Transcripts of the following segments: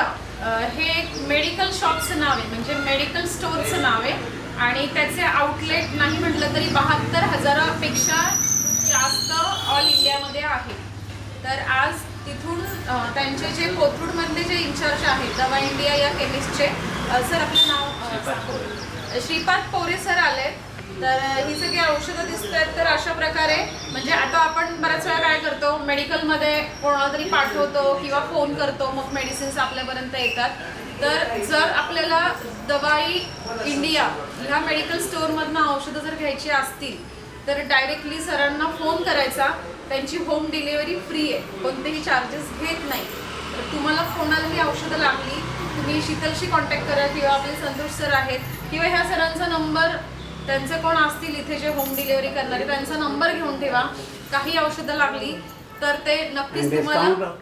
अ, हे एक मेडिकल शॉपचं नाव आहे म्हणजे मेडिकल स्टोअरचं नाव आहे आणि त्याचे आउटलेट नाही म्हटलं तरी बहात्तर हजारापेक्षा जास्त ऑल इंडियामध्ये आहे तर आज तिथून त्यांचे जे कोथरूडमधले जे इन्चार्ज आहेत दवा इंडिया या केमिस्टचे सर आपलं नाव. श्रीपाद पोरे सर आले तर ही सगळी औषधं दिसत आहेत तर अशा प्रकारे म्हणजे आता आपण बऱ्याच वेळा काय करतो मेडिकलमध्ये कोणाला तरी पाठवतो किंवा फोन करतो मग मेडिसिन्स आपल्यापर्यंत येतात. तर जर आपल्याला दवाई इंडिया ह्या मेडिकल स्टोअरमधनं औषधं जर घ्यायची असतील तर डायरेक्टली सरांना फोन करायचा. त्यांची होम डिलिव्हरी फ्री आहे. कोणतेही चार्जेस घेत नाही. तर तुम्हाला कोणाला ही औषधं लागली तुम्ही शीतलशी कॉन्टॅक्ट करा किंवा आपले संतोष सर आहेत किंवा ह्या सरांचा नंबर त्यांचे कोण असतील इथे जे होम डिलिव्हरी करणारे त्यांचा नंबर घेऊन ठेवा. काही औषधं लागली तर ते नक्कीच तुम्हाला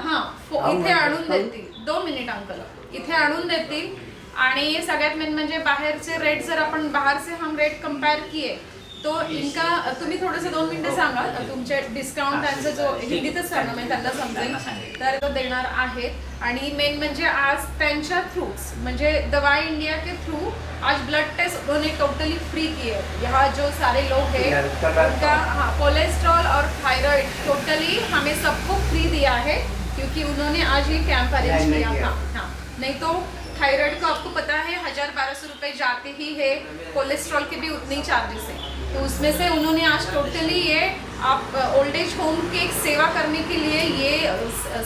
हा इथे आणून देतील. दोन मिनिट अंकल इथे आणून देतील. आणि सगळ्यात मेन म्हणजे बाहेरचे रेट जर आपण बाहेर से हम रेट कंपेयर किए तो इनका तुम्ही थोडेसे दोन मिनिटं सांगा. तुमचे डिस्काउंट त्यांचा जो हिंदीतच सांगा म्हणजे त्यांना समजेल तर तो देणार आहेत आणि मेन म्हणजे आज त्यांच्या थ्रूच म्हणजे दवाई इंडिया के थ्रू आज ब्लड टेस्ट उन्होंने टोटली फ्री किए. यहाँ जो सारे लोग हैं उनका हाँ कोलेस्ट्रॉल और थायराइड टोटली हमें सबको फ्री दिया है क्योंकि उन्होंने आज ये कैंप अरेंज किया. था हाँ नहीं तो थायराइड को आपको पता है हजार बारह सौ रुपये जाते ही है कोलेस्ट्रॉल के भी उतने ही चार्जेस हैं। तो उसमें से उन्होंने आज टोटली ये, आप ओल्ड एज होम के एक सेवा करने के लिए ये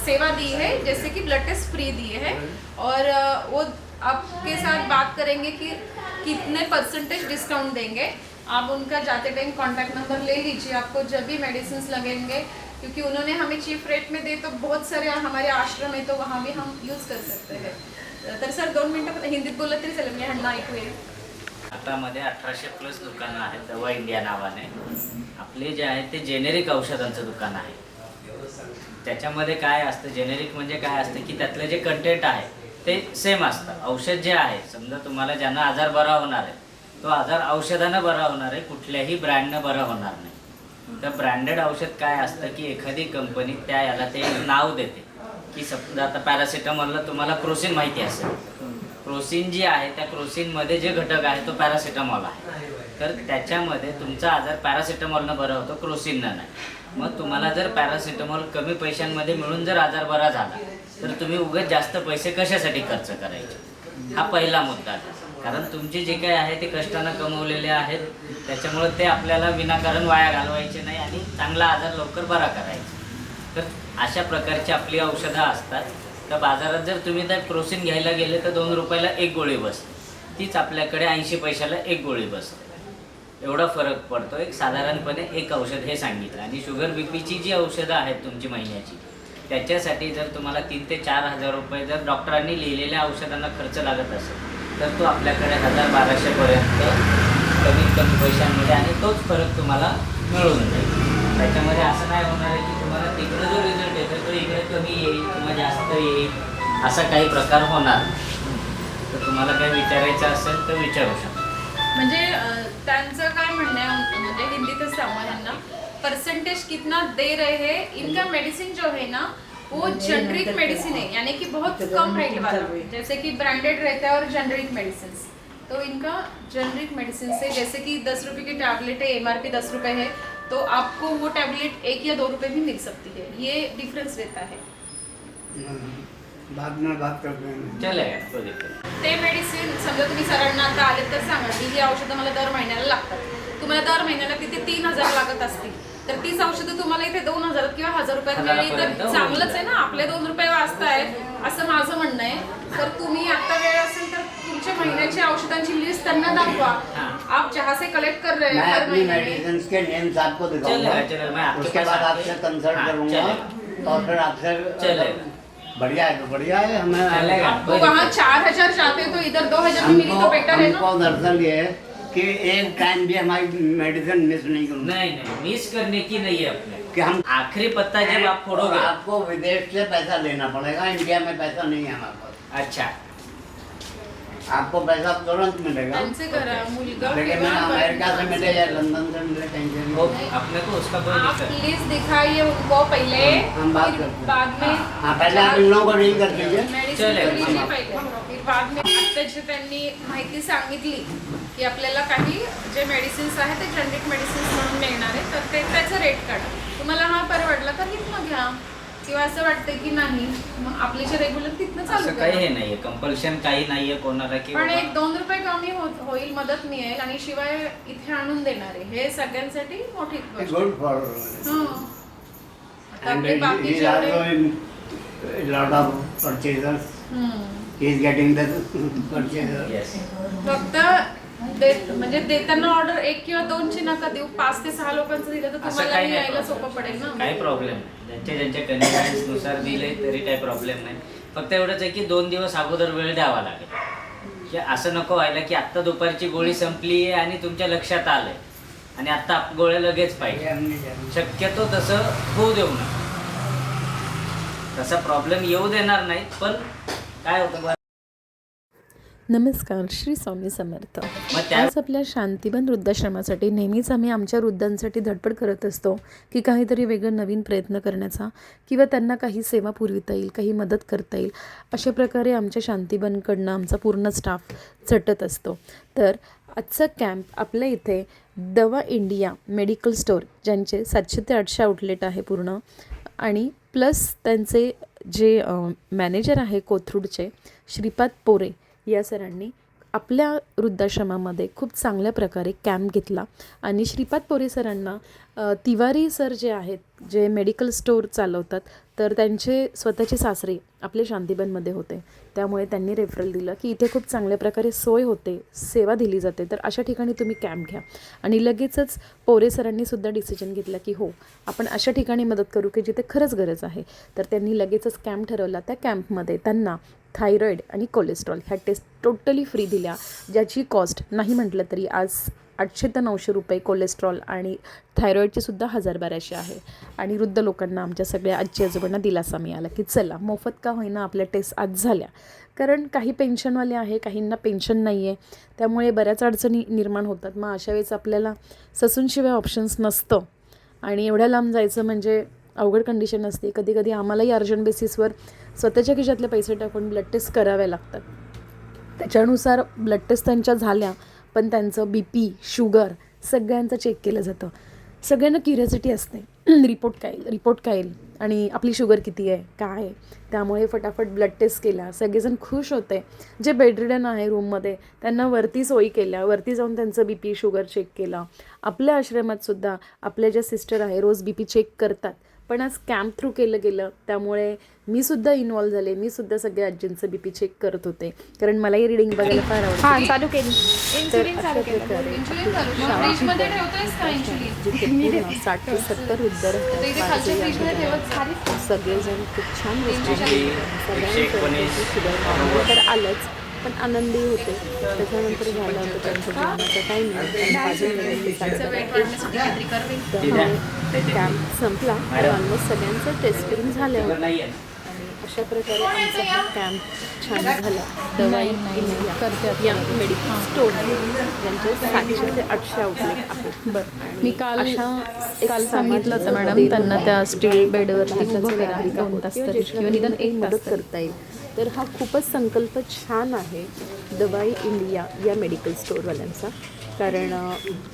सेवा दी है, जैसे कि ब्लड टेस्ट फ्री दिए है। और वो आपके साथ बात करेंगे कि कितने परसेंटेज डिस्काउंट देंगे। आप उनका जाते टाइम कॉन्टैक्ट नंबर ले लीजिए, आपको जब भी मेडिसिन लगेंगे, क्योंकि उन्होंने हमें चीप रेट में दे तो बहुत सारे हमारे आश्रम है तो वहाँ भी हम यूज़ कर सकते हैं। तर सर दोन मिनटं हिंदीत बोललं तरी चालेल मी ह्यांना भारतामध्ये अठराशे प्लस दुकानं आहेत दवा इंडिया नावाने. आपले जे आहे ते जेनेरिक औषधांचं दुकान आहे. त्याच्यामध्ये काय असतं जेनेरिक म्हणजे काय असतं की त्यातलं जे कंटेंट आहे ते सेम असतं. औषध जे आहे समजा तुम्हाला ज्यांना आजार बरा होणार आहे तो आजार औषधानं बरा होणार आहे कुठल्याही ब्रँडनं बरा होणार नाही. तर ब्रँडेड औषध काय असतं की एखादी कंपनी त्या याला ते नाव देते. की समजा आता पॅरासिटामॉलला तुम्हाला क्रोसिन माहिती असेल. क्रोसिन जी आहे त्या क्रोसिनमध्ये जे घटक आहे तो पॅरासिटामॉल आहे. तर त्याच्यामध्ये तुमचा आजार पॅरासिटामॉलनं बरा होतो क्रोसिननं नाही. मग तुम्हाला जर पॅरासिटामॉल कमी पैशांमध्ये मिळून जर आजार बरा झाला तर तुम्ही उगाच जास्त पैसे कशासाठी खर्च करायचे? हा पहिला मुद्दा. कारण तुमचे जे काही आहे ते कष्टानं कमवलेले आहेत. त्याच्यामुळे ते आपल्याला विनाकारण वाया घालवायचे नाही आणि चांगला आजार लवकर बरा करायचा. तर अशा प्रकारची आपली औषधं असतात. तर बाजारात जर तुम्ही त्या क्रोसिन घ्यायला गेले तर दोन रुपयाला एक गोळी बसते. तीच आपल्याकडे ऐंशी पैशाला एक गोळी बसते. एवढा फरक पडतो. एक साधारणपणे एक औषध हे सांगितलं. आणि शुगर बी पीची जी औषधं आहेत तुमची महिन्याची त्याच्यासाठी जर तुम्हाला तीन ते चार हजार रुपये जर डॉक्टरांनी लिहिलेल्या औषधांना खर्च लागत असेल तर तो आपल्याकडे हजार बाराशेपर्यंत कमीत कमी पैशांमध्ये आणि तोच फरक तुम्हाला मिळून जाईल. त्याच्यामध्ये असं नाही होणार आहे की तुम्हाला तिकडं जो रिझल्ट येतो तो इकडे कमी येईल किंवा जास्त येईल असा काही प्रकार होणार. तर तुम्हाला काही विचारायचं असेल तर विचारू शकता. म्हणजे त्यांचं काय म्हणणं आहे म्हणजे हिंदीतच सांगा परसेंटेज कितना दे रहे हैं इनका मेडिसिन जो है ना वो जेनरिक मेडिसिन है. यानी कि बहुत कम रेट वाला. जैसे कि ब्रांडेड रहता है और जेनरिक मेडिसिन तो इनका जेनरिक मेडिसिन से जैसे कि दस रुपए की टैबलेट है एम दस रुपए है तो आपको वो टैबलेट एक या दो रुपए भी मिल सकती है। ये डिफरेंस रहता है। बाद में बात करते हैं। चलेगा. ते मेडिसिन समजा तुम्ही सरांना आता आले तर सांगा की ही औषधं मला दर महिन्याला लागतात. तुम्हाला दर महिन्याला तिथे तीन हजार लागत असतील. तर तीच औषधं तुम्हाला इथे दोन हजार किंवा हजार रुपयात मिळली. तर चांगलंच आहे ना? आपले दोन रुपये वाचतायत असं माझं म्हणणं आहे. तर तुम्ही आता वेळ असेल तर महिन्याची औषधांची लिस्ट त्यांना दाखवा. आप जहाँ से कलेक्ट कर रहे हैं हर अपनी महीने. में मेडिसिन के नेम्स आपको चलेगा, चलेगा, मैं आपके उसके पास बाद आके- आपसे कंसल्ट हाँ, करूँगा। चलेगा। और फिर आपसे चलेगा। बढ़िया है तो बढ़िया है हमें चलेगा। आपको वहाँ चार हज़ार जाते तो इधर दो हज़ार में मिली हमको तो बेटर है ना? दरअसल ये है कि एक टाइम भी हमारी मेडिसिन मिस नहीं करूँगा नहीं नहीं मिस करने की नहीं है अपने। कि हम आखिरी पत्ता जब आप फोड़ोगे। आपको विदेश से पैसा लेना पड़ेगा इंडिया में पैसा नहीं है हमारे पास। अच्छा। आपको पैसा तुरंत मिलेगा त्यांचे घरा मुलगा लेकिन किंवा अमेरिका से मिले या लंदन से मिले टेंशन वो नहीं. अपने को उसका कोई आप प्लीज दिखाइए उनको पहिले हम बात करते हैं। बाद में हाँ पहले आप इन लोगों को डील कर दीजिए. तो पहिले फिर बाद में आत्ताची त्यांनी माहिती सांगितली की आपल्याला काही जे मेडिसिन्स आहेत ते जनरिक मेडिसिन्स म्हणून मिळणार आहे तर ते त्याचं रेट काढा. तुम्हाला हा परवडला तर तिथनं घ्या. किंवा असं वाटतं की नाही मग आपले जे रेग्युलर तिथनं चालू असं काही करा हे नाहीये कंपल्शन काही नाहीये कोणाला की पण बाबा- एक दोन रुपये कमी होत होईल मदत मिळेल आणि शिवाय इथे आणून देणार आहे हे सगळ्यांसाठी मोठी गोष्ट गुड फॉर हं. आता And आपले he बाकी is also in a lot of purchasers. He is getting the purchaser. Yes. फक्त देत म्हणजे देताना ऑर्डर एक किंवा दोनची नका देऊ. पाच ते सहा लोकांचं दिलं तर असं तुम्हाला काही नाही यायला. सोपं पडेल ना? काही प्रॉब्लेम नाही. ज्यांच्या ज्यांच्या कन्व्हिनियन्सनुसार दिले तरी काही प्रॉब्लेम नाही. फक्त एवढंच आहे की दोन दिवस अगोदर वेळ द्यावा लागेल. की असं नको व्हायला की आत्ता दुपारची गोळी संपली आहे आणि तुमच्या लक्षात आलंय. आणि आत्ता आप- गोळ्या लगेच पाहिजे. शक्यतो तसं होऊ देऊ नका. तसा प्रॉब्लेम येऊ देणार नाही पण काय होतं? नमस्कार श्री स्वामी समर्थ. आज आपल्या शांतिबन वृद्धाश्रमासाठी नेहमीच आम्ही आमच्या वृद्धांसाठी धडपड करत असतो की काहीतरी वेगळं नवीन प्रयत्न करण्याचा किंवा त्यांना काही सेवा पुरविता येईल काही मदत करता येईल अशा प्रकारे आमच्या शांतिबनकडनं आमचा पूर्ण स्टाफ झटत असतो. तर आजचा कॅम्प आपल्या इथे दवा इंडिया मेडिकल स्टोअर ज्यांचे सातशे ते आठशे आउटलेट आहे पूर्ण. आणि प्लस त्यांचे जे मॅनेजर आहे कोथरूडचे श्रीपाद पोरे या सरांनी आपल्या वृद्धाश्रमामध्ये खूप चांगल्या प्रकारे कॅम्प घेतला. आणि श्रीपाद पोरे सरांना तिवारी सर जे आहेत जे मेडिकल स्टोअर चालवतात तर त्यांचे स्वतःचे सासरे आपले शांतीबनमध्ये होते. त्यामुळे त्यांनी रेफरल दिलं की इथे खूप चांगल्या प्रकारे सोय होते सेवा दिली जाते तर अशा ठिकाणी तुम्ही कॅम्प घ्या. आणि लगेचच पोरे सरांनी सुद्धा डिसिजन घेतला की हो आपण अशा ठिकाणी मदत करू की जिथे खरंच गरज आहे. तर त्यांनी लगेचच कॅम्प ठरवला. त्या कॅम्पमध्ये त्यांना थायरॉईड आणि कोलेस्ट्रॉल ह्या टेस्ट टोटली फ्री दिल्या ज्याची कॉस्ट नाही म्हटलं तरी आज आठशे ते नऊशे रुपये कोलेस्ट्रॉल आणि थायरॉईडचेसुद्धा हजार बाराशे आहे. आणि वृद्ध लोकांना आमच्या सगळ्या आजी आजोबांना दिलासा मिळाला की चला मोफत का होईना आपल्या टेस्ट आज झाल्या. कारण काही पेन्शनवाले आहे काहींना पेन्शन नाही आहे त्यामुळे बऱ्याच अडचणी निर्माण होतात. मग अशा वेळेस आपल्याला ससूनशिवाय ऑप्शन्स नसतं. आणि एवढ्या लांब जायचं म्हणजे अवघड कंडिशन असते. कधी कधी आम्हालाही अर्जंट बेसिसवर स्वतःच्या खिशातले पैसे टाकून ब्लड टेस्ट कराव्या लागतात. त्याच्यानुसार ब्लड टेस्ट त्यांच्या झाल्या पण त्यांचं बी पी शुगर सगळ्यांचं चेक केलं जातं. सगळ्यांना क्युरियोसिटी असते. रिपोर्ट काय येईल रिपोर्ट काय येईल? आणि आपली शुगर किती आहे? काय आहे? त्यामुळे फटाफट ब्लड टेस्ट केला सगळेजण खुश होते. जे बेडरिडन आहे रूममध्ये त्यांना वरती सोयी केल्या. वरती जाऊन त्यांचं बी पी शुगर चेक केलं. आपल्या आश्रमात सुद्धा आपल्या ज्या सिस्टर आहे रोज बी पी चेक करतात. पण आज कॅम्प थ्रू केलं गेलं त्यामुळे मी सुद्धा इन्वॉल्व झाले मी सुद्धा सगळ्या आजींचं बी पी चेक करत होते. कारण मलाही रिडिंग बघायला फार आवडतं. हा चालू केली. साठ ते सत्तर जा. सगळेजण खूप छान तर आलंच. पण आनंदी होते. त्याच्यानंतर झालं होतं त्यांचं जेवणाचा त्यामुळे कॅम्प संपला. ऑलमोस्ट सगळ्यांचं टेस्टिंग झालं आणि अशा प्रकारे आमचा हा कॅम्प छान झाला. दवाई या मेडिकल स्टोर यांचे सातशे ते आठशे आउटलेट आहेत बरं. मी काल काल सांगितलं होतं मॅडम त्यांना त्या स्टील बेडवरती उभं करा दोन होतं तास तरी किंवा निदान एक मदत. करता येईल. तर हा खूपच संकल्प छान आहे दवाई इंडिया या मेडिकल स्टोअरवाल्यांचा कारण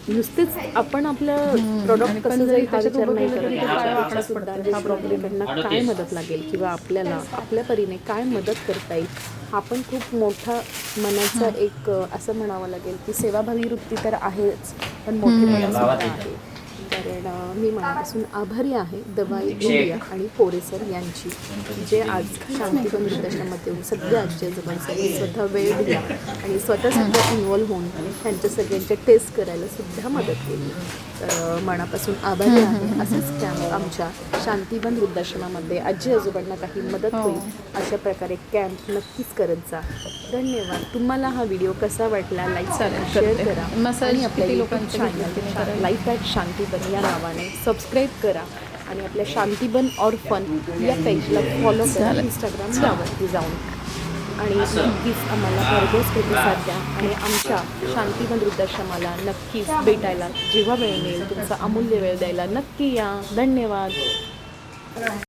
नुसतेच आपण आपलं प्रॉडक्ट कसं जाईल हा विचार नाही करत आपल्या सुद्धा. हा काय मदत लागेल किंवा आपल्याला आपल्या परीने काय मदत करता येईल हा पण खूप मोठा मनाचा एक असं म्हणावं लागेल की सेवाभावी वृत्ती तर आहेच पण मोठी आहे. कारण मी मनापासून आभारी आहे दवाई इंडिया आणि पोरेसर यांची जे आज शांतिवन येऊन सगळ्या आजी आजोबांसाठी स्वतः वेळ दिला आणि स्वतः सुद्धा इन्वॉल्व्ह होऊन त्यांच्या सगळ्यांच्या टेस्ट करायला सुद्धा मदत केली. तर मनापासून आभारी आहे. असेच कॅम्प आमच्या शांतिवन वृद्धाश्रमामध्ये आजी आजोबांना काही मदत होईल अशा प्रकारे कॅम्प नक्कीच करत जा. धन्यवाद. तुम्हाला हा व्हिडिओ कसा वाटला? लाईक करा शेअर करा. मसाज आणि आपल्या किती YouTube लोकांचे घेतले ते channel करायला. लाईफ ॲट शांतीबन या नावाने सबस्क्राईब करा आणि आपल्या शांतीबन ऑर फन या पेजला फॉलो करा इंस्टाग्राम यावरती जाऊन आणि. नक्कीच आम्हाला. भरघोस प्रतिसाद. द्या आणि आमच्या शांतीवन वृद्धाश्रमाला नक्कीच भेटायला जेव्हा वेळ मिळेल तुमचा अमूल्य वेळ द्यायला नक्की या धन्यवाद